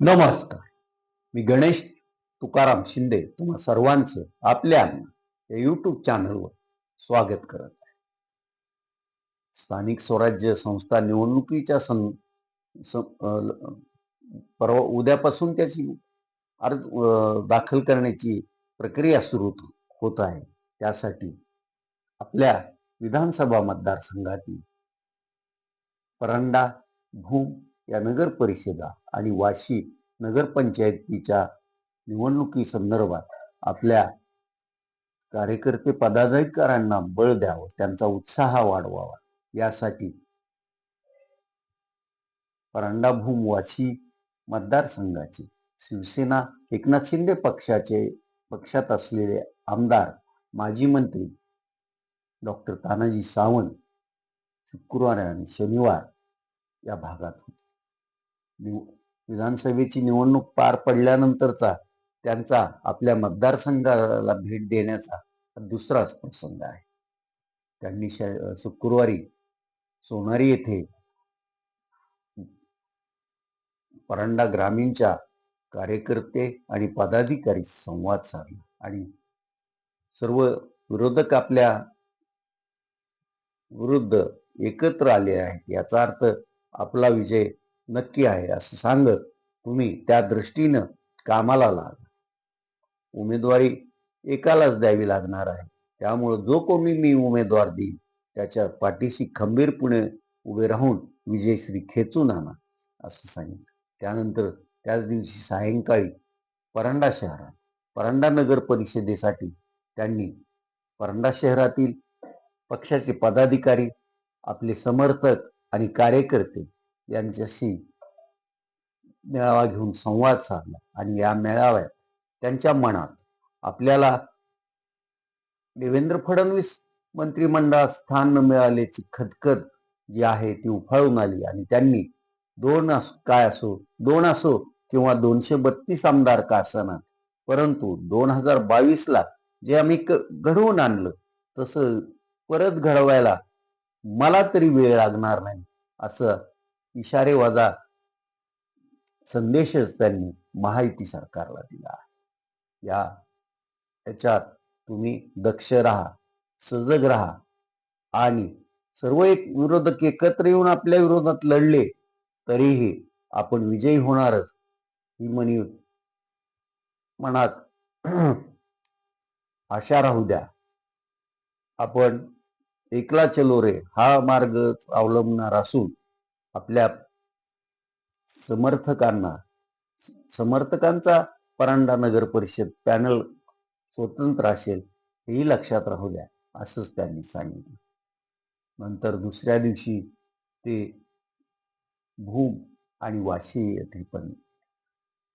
नमस्कार. मी गणेश तुकाराम शिंदे तुम्हा सर्वांचं आपल्या या यूट्यूब चॅनलवर स्वागत करत आहे. स्थानिक स्वराज्य संस्था निवडणुकीच्या सं सं- परवा उद्यापासून त्याची अर्ज दाखल करण्याची प्रक्रिया सुरू होत- होत आहे. त्यासाठी आपल्या विधानसभा मतदारसंघातील परंडा भूम या नगर परिषदा आणि वाशी नगरपंचायतीच्या निवडणुकी संदर्भात आपल्या कार्यकर्ते पदाधिकाऱ्यांना बळ द्यावं त्यांचा उत्साह वाढवावा. यासाठी परांडाभूम वाशी मतदारसंघाचे शिवसेना एकनाथ शिंदे पक्षाचे पक्षात असलेले आमदार माजी मंत्री डॉक्टर तानाजी सावंत शुक्रवार आणि शनिवार या भागात होते. निव- विधानसभेची निवडणूक पार पडल्यानंतरचा त्यांचा आपल्या मतदारसंघाला भेट देण्याचा दुसराच प्रसंग आहे. त्यांनी श- शुक्रवारी सोनारी येथे परांडा ग्रामीणच्या कार्यकर्ते आणि पदाधिकारी संवाद साधला आणि सर्व विरोधक आपल्या विरुद्ध एकत्र आले आहेत. याचा अर्थ आपला विजय नक्की आहे असं सांगत तुम्ही त्या दृष्टीनं कामाला लागा. उमेदवारी एकालाच द्यावी लागणार आहे. त्यामुळं जो कोणी मी उमेदवार देईन त्याच्या पाठीशी खंबीरपणे उभे राहून विजयश्री खेचून आणा असं सांगितलं त्यानंतर त्याच दिवशी सायंकाळी परंडा शहरात परंडा नगर परिषदेसाठी त्यांनी परांडा शहरातील पक्षाचे पदाधिकारी आपले समर्थक आणि कार्यकर्ते यांच्याशी मेळावा घेऊन संवाद साधला आणि या मेळाव्यात त्यांच्या मनात आपल्याला देवेंद्र फडणवीस मंत्रिमंडळात स्थान न मिळाल्याची खदखद जी आहे ती उफाळून आली आणि त्यांनी दोन काय असो दोन असो किंवा दोनशे बत्तीस आमदार का असणार परंतु दोन हजार बावीस ला जे आम्ही घडवून आणलं तसं परत घडवायला मला तरी वेळ लागणार नाही असं इशारे वजा. संदेशच त्यांनी महायुती सरकारला दिला. आहे या त्याच्यात तुम्ही दक्ष राहा सजग राहा आणि सर्व एक विरोधक एकत्र येऊन आपल्या विरोधात लढले तरीही आपण विजयी होणारच ही मनी मनात आशा राहू द्या. आपण एकला चलो रे हा मार्ग अवलंबणार असून आपल्या समर्थकांना समर्थकांचा परांडा नगर परिषद पॅनल स्वतंत्र असेल हेही लक्षात राहू द्या असंच त्यांनी सांगितलं. नंतर दुसऱ्या दिवशी ते भूम आणि वाशी येथे पण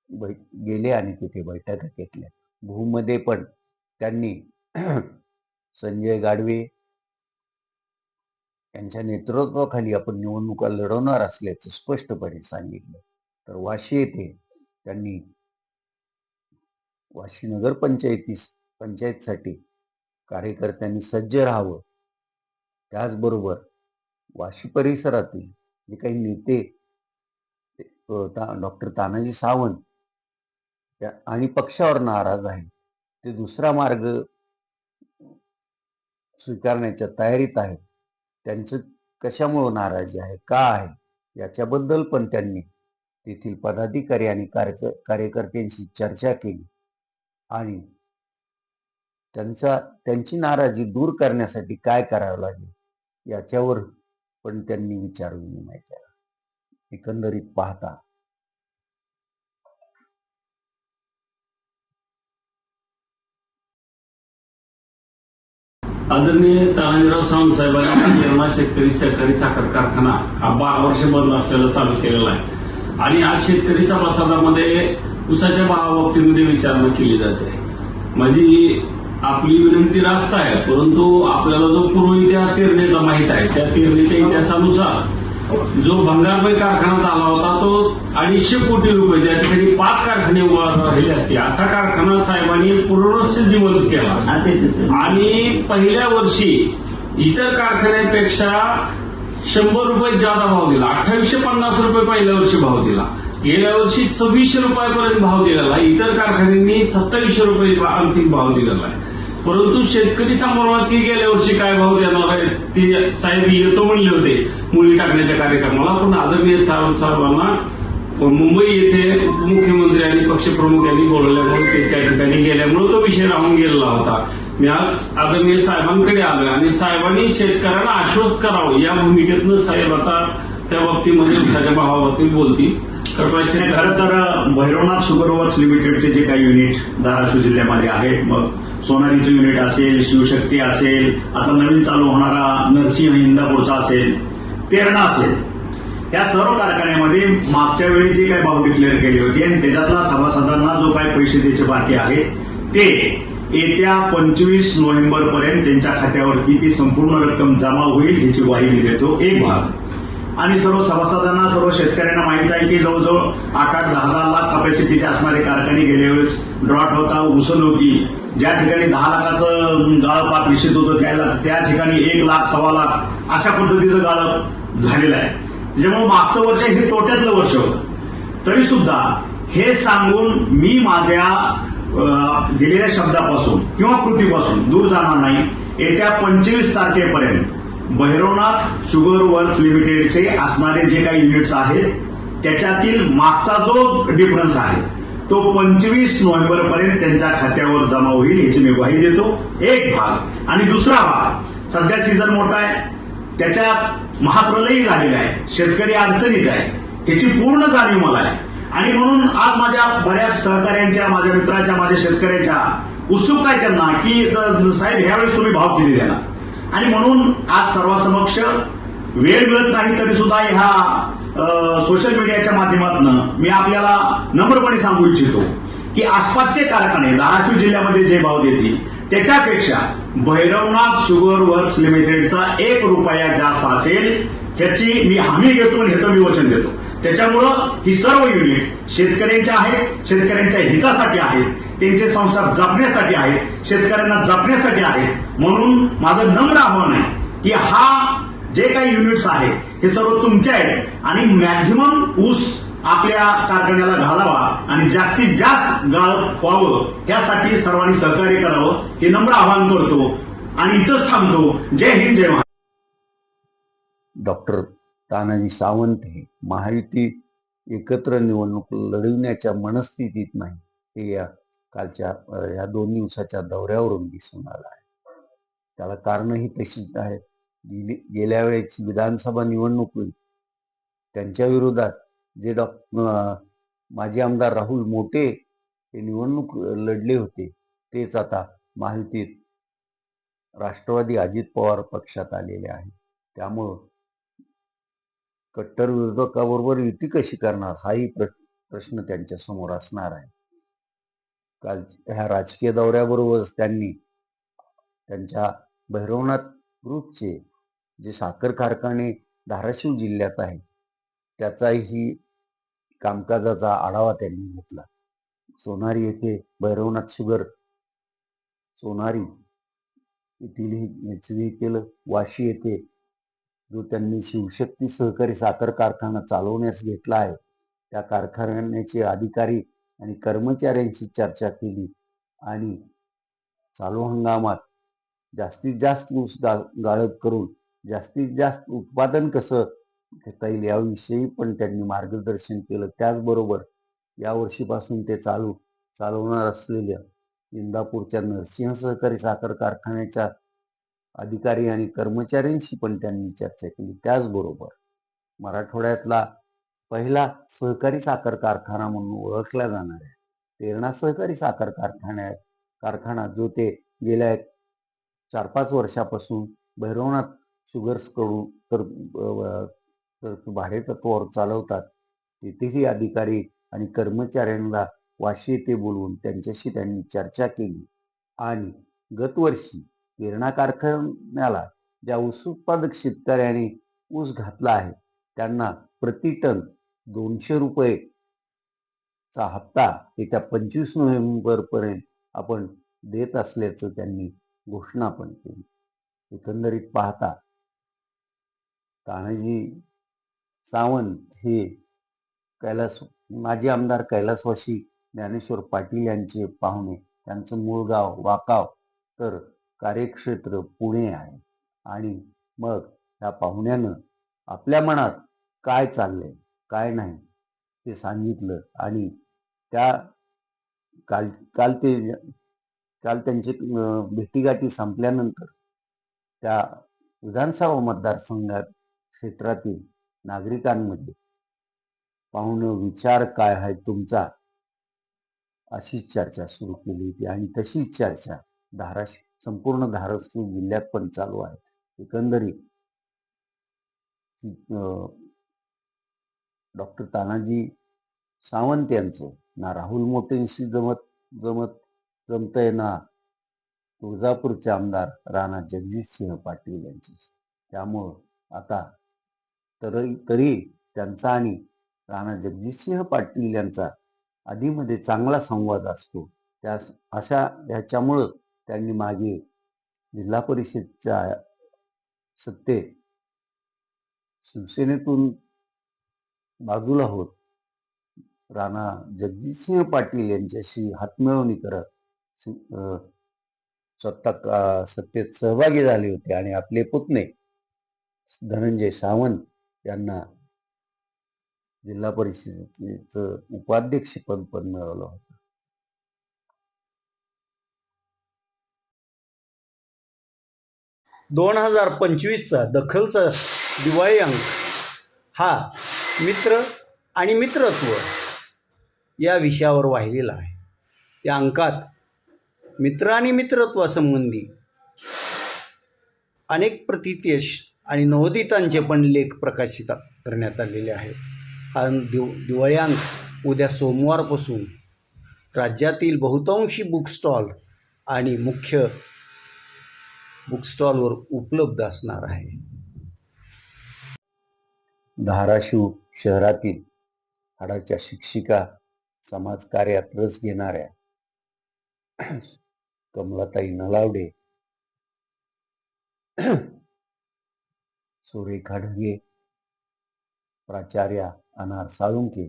बै गेले आणि तिथे बैठका घेतल्या. भूममध्ये पण त्यांनी संजय गाडवे त्यांच्या नेतृत्वाखाली आपण निवडणुका लढवणार असल्याचं स्पष्टपणे सांगितलं. तर वाशी येथे त्यांनी वाशी नगर पंचायतीस पंचायतसाठी कार्यकर्त्यांनी सज्ज राहावं. त्याचबरोबर वाशी परिसरातील जे काही नेते डॉक्टर तानाजी सावंत त्या- आणि पक्षावर नाराज आहेत ते दुसरा मार्ग स्वीकारण्याच्या तयारीत आहेत. त्यांचं कशामुळं नाराजी आहे? का आहे? याच्याबद्दल पण त्यांनी तेथील पदाधिकारी आणि कार्य कार्यकर्त्यांशी चर्चा केली. आणि त्यांचा त्यांची नाराजी दूर करण्यासाठी काय करावं लागेल? याच्यावर पण त्यांनी विचार विनिमय केला. एकंदरीत पाहता आदरणीय तानाजीराव सावंत साहेबांनी निर्मा शेतकरी सहकारी साखर कारखाना हा बारा वर्ष बंद असलेला चालू केलेला आहे. आणि आज शेतकरी सभासदामध्ये उसाच्या भावाबाबतीमध्ये विचारणा केली जाते. माझी आपली विनंती रास्त आहे परंतु आपल्याला जो पूर्व इतिहास तिरणेचा माहीत आहे त्या तिरणेच्या इतिहासानुसार जो भंगारबाई कारखाना झाला होता तो अडीचशे कोटी रुपये ज्या ठिकाणी पाच कारखाने उभा राहिले असते. असा कारखाना साहेबांनी पूर्णच जिवंत केला. आणि पहिल्या वर्षी इतर कारखान्यापेक्षा शंभर रुपये जादा भाव दिला. अठ्ठावीसशे पन्नास रुपये पहिल्या वर्षी भाव दिला. गेल्या वर्षी सव्वीसशे रुपयापर्यंत भाव दिलेला. आहे इतर कारखान्यांनी सत्तावीसशे रुपये अंतिम भाव दिलेला आहे. परंतु शेतकरी संभ्रमात की गेल्या वर्षी काय भाव देणार आहे ते साहेब येतो म्हणले होते मुली टाकण्याच्या कार्यक्रमाला. पण आदरणीय सावंत साहेबांना मुंबई येथे मुख्यमंत्री आणि पक्षप्रमुख यांनी बोलवल्यामुळे ते त्या ठिकाणी गेल्यामुळे तो विषय राहून गेलेला होता. मी आज आदरणीय साहेबांकडे आलोय आणि साहेबांनी शेतकऱ्यांना आश्वस्त करावं. या भूमिकेतनं साहेब आता त्या बाबतीमध्ये ऊसाच्या भावाबाबतीत बोलतील. खरं तर भैरवनाथ शुगर वर्क्स लिमिटेडचे जे काही युनिट धाराशिव जिल्ह्यामध्ये आहेत मग सोनारीचं युनिट असेल शिवशक्ती असेल आता नवीन चालू होणारा नरसिंह इंदापूरचा असेल तेरणा असेल. या सर्व कारखान्यामध्ये मागच्या वेळी जे काही भाव डिक्लेअर केली होती आणि त्याच्यातला सभासदांना जो काही पैसे द्यायचे बाकी आहेत ते येत्या पंचवीस नोव्हेंबर पर्यंत त्यांच्या खात्यावरती ती संपूर्ण रक्कम जमा होईल याची ग्वाही मी देतो. एक भाग. आणि सर्व सभासदांना सर्व शेतकऱ्यांना माहीत आहे की जवळजवळ आठ आठ दहा दहा लाख कपॅसिटीचे असणारे कारखाने गेल्या वेळेस ड्रॉट होता उसल होती. ज्या ठिकाणी दहा लाखाचं गाळपात पाक निश्चित होतं त्याला त्या ठिकाणी एक लाख सव्वा लाख अशा पद्धतीचं गाळप झालेलं आहे. त्याच्यामुळे मागचं वर्ष हे तोट्यातलं वर्ष होतं. तरी सुद्धा हे सांगून मी माझ्या दिलेल्या शब्दापासून किंवा कृतीपासून दूर जाणार नाही. येत्या पंचवीस तारखेपर्यंत भैरवनाथ शुगर वर्क्स लिमिटेडचे असणारे जे काही युनिट्स आहेत त्याच्यातील मागचा जो डिफरन्स आहे तो पंचवीस नोव्हेंबर पर्यंत त्यांच्या खात्यावर जमा होईल याची मी ग्वाही देतो. एक भाग. आणि दुसरा भाग. सध्या सीझन मोठा आहे. त्याच्यात महाप्रलयी झालेला आहे. शेतकरी अडचणीत आहे. याची पूर्ण जाणीव मला आहे. आणि म्हणून आज माझ्या बऱ्याच सहकाऱ्यांच्या माझ्या मित्राच्या माझ्या शेतकऱ्याच्या उत्सुकता आहे त्यांना की साहेब ह्यावेळेस तुम्ही भाव किती द्याला आणि म्हणून आज सर्वांसमक्ष वेळ मिळत नाही तरी सुद्धा ह्या सोशल मीडियाच्या माध्यमातून मी आपल्याला नम्रपणे सांगू इच्छितो की आसपासचे कारखाने धाराशिव जिल्ह्यामध्ये जे भाव देतील त्याच्यापेक्षा भैरवनाथ शुगर वर्क्स लिमिटेडचा एक रुपया जास्त असेल ह्याची मी हमी घेतो आणि ह्याचं मी वचन देतो. त्याच्यामुळं ही सर्व युनिट शेतकऱ्यांच्या आहेत शेतकऱ्यांच्या हितासाठी आहेत त्यांचे संसार जपण्यासाठी आहेत शेतकऱ्यांना जपण्यासाठी आहेत. म्हणून माझं नम्र आव्हान आहे की हा जे काही युनिट्स आहेत हे सर्व तुमचे आहेत. आणि मॅक्झिमम ऊस आपल्या कारखान्याला घालावा आणि जास्तीत जास्त गाळप व्हावं. यासाठी सर्वांनी सहकार्य करावं. हे नम्र आवाहन करतो आणि इथंच थांबतो. जय हिंद जय महाराष्ट्र. डॉक्टर तानाजी सावंत हे महायुती एकत्र निवडणूक लढविण्याच्या मनस्थितीत नाही. हे या कालच्या या दोन दिवसाच्या दौऱ्यावरून दिसून आलं आहे. त्याला कारणही तशीच आहेत. गेली गेल्या वेळेची विधानसभा निवडणूक होईल. त्यांच्या विरोधात जे डॉ माजी आमदार राहुल मोटे हे निवडणूक लढले होते तेच आता महायुतीत राष्ट्रवादी अजित पवार पक्षात आलेले आहे. त्यामुळं कट्टर विरोधकाबरोबर युती कशी करणार हाही प्र- प्रश्न त्यांच्यासमोर असणार आहे. काल ह्या राजकीय दौऱ्याबरोबरच त्यांनी त्यांच्या भैरवनाथ ग्रुपचे जे साखर कारखाने धाराशिव जिल्ह्यात आहे त्याचाही कामकाजाचा आढावा त्यांनी घेतला. सोनारी येथे भैरवनाथ शुगर सोनारी येथील याचंही केलं. वाशी येथे जो त्यांनी शिवशक्ती सहकारी साखर कारखाना चालवण्यास घेतला आहे त्या कारखान्याचे अधिकारी आणि कर्मचाऱ्यांची चर्चा केली आणि चालू हंगामात जास्तीत जास्त ऊस गा गाळप करून जास्तीत जास्त उत्पादन कसं घेता येईल याविषयी पण त्यांनी मार्गदर्शन केलं. त्याचबरोबर या वर्षीपासून ते चालू चालवणार असलेल्या इंदापूरच्या नरसिंह सहकारी साखर कारखान्याच्या अधिकारी आणि कर्मचाऱ्यांशी पण त्यांनी चर्चा केली. त्याचबरोबर मराठवाड्यातला पहिला सहकारी साखर कारखाना म्हणून ओळखला जाणाऱ्या तेरणा सहकारी साखर कारखान्या कारखाना जो ते गेल्या चार पाच वर्षापासून भैरवनाथ शुगर्सकडून तर भाडेतत्वावर चालवतात. तेथेही अधिकारी आणि कर्मचाऱ्यांना वाशी येथे बोलवून त्यांच्याशी त्यांनी चर्चा केली. आणि गतवर्षी किरणा कारखान्याला ज्या ऊस उत्पादक शेतकऱ्यांनी ऊस घातला आहे त्यांना प्रति टन दोनशे रुपये चा हप्ता येत्या पंचवीस नोव्हेंबर पर्यंत आपण देत असल्याचं त्यांनी घोषणा पण केली. एकंदरीत पाहता तानाजी सावंत हे कैलास माजी आमदार कैलासवासी ज्ञानेश्वर पाटील यांचे पाहुणे. त्यांचं मूळ गाव वाकाव तर कार्यक्षेत्र पुणे आहे. आणि मग ह्या पाहुण्यानं आपल्या मनात काय चाललंय काय नाही ते सांगितलं. आणि त्या काल काल ते काल त्यांची भेटीगाठी संपल्यानंतर त्या विधानसभा मतदारसंघात क्षेत्रातील नागरिकांमध्ये पाहुणं विचार काय आहे तुमचा? अशीच चर्चा सुरू केली होती आणि तशीच चर्चा धाराशिव संपूर्ण धाराशिव जिल्ह्यात पण चालू आहे. एकंदरीत डॉक्टर तानाजी सावंत यांचं ना राहुल मोटेंशी जमत जमत जमतंय ना तुळजापूरचे आमदार राणा जगजितसिंह पाटील यांची त्यामुळं आता तरी तरी त्यांचा आणि राणा जगजितसिंह पाटील यांचा आधीमध्ये चांगला संवाद असतो. त्या अशा ह्याच्यामुळं त्यांनी मागे जिल्हा परिषदच्या सत्ते शिवसेनेतून बाजूला होत राणा जगजितसिंह पाटील यांच्याशी हातमिळवणी करत स्वतः का- सत्तेत सहभागी झाले होते आणि आपले पुतणे धनंजय सावंत यांना जिल्हा परिषदेचं उपाध्यक्षपद पण मिळवलं होतं. दोन हजार पंचवीसचा दखलचा दिवाळी अंक हा मित्र आणि मित्रत्व या विषयावर वाहिलेला आहे. या अंकात मित्र आणि मित्रत्वासंबंधी अनेक प्रतितेश आणि नवोदितांचे पण लेख प्रकाशित करण्यात आलेले आहेत. हा दिव दिवाळी उद्या सोमवारपासून राज्यातील बहुतांशी बुक स्टॉल आणि मुख्य बुक स्टॉलवर उपलब्ध असणार आहे. धाराशिव शहरातील हाडाच्या शिक्षिका समाजकार्यात रस घेणाऱ्या कमलाताई नलावडे सुरेखा ढगे प्राचार्या अनार साळुंके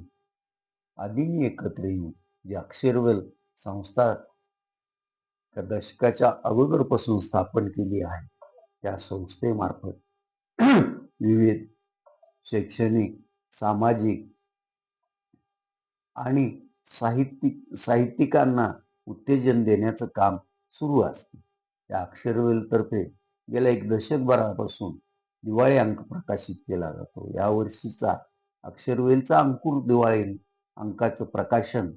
आदींनी एकत्र येऊन जे अक्षरवेल संस्था त्या दशकाच्या अगोदरपासून स्थापन केली आहे त्या संस्थेमार्फत विविध शैक्षणिक सामाजिक आणि साहित्यिक साहित्यिकांना उत्तेजन देण्याचं काम सुरू असते. त्या अक्षरवेलतर्फे गेल्या एक दशकभरापासून दिवाळी अंक प्रकाशित केला जातो. या वर्षीचा अक्षरवेलचा अंकुर दिवाळी अंकाचं प्रकाशन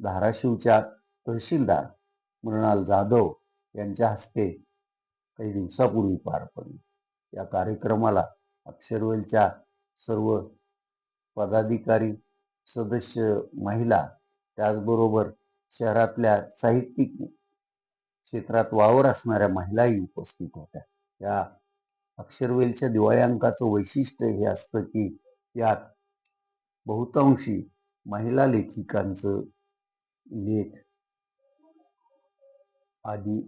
धाराशिवच्या तहसीलदार मृणाल जाधव यांच्या हस्ते काही दिवसापूर्वी पार पडले. या कार्यक्रमाला अक्षरवेलच्या सर्व पदाधिकारी सदस्य महिला त्याचबरोबर शहरातल्या साहित्यिक क्षेत्रात वावर असणाऱ्या महिलाही उपस्थित होत्या. या अक्षरवेलच्या दिवाळी अंकाचं वैशिष्ट्य हे असतं की यात बहुतांशी महिला लेखिकांचं लेख आदी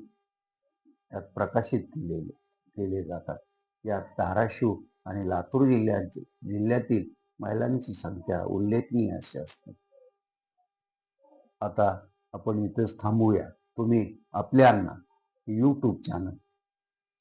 यात प्रकाशित केलेले केले जातात. यात धाराशिव आणि लातूर जिल्ह्याचे जिल्ह्यातील महिलांची संख्या उल्लेखनीय अशी असते. आता आपण इथंच थांबूया. तुम्ही आपल्यांना यूट्यूब चॅनल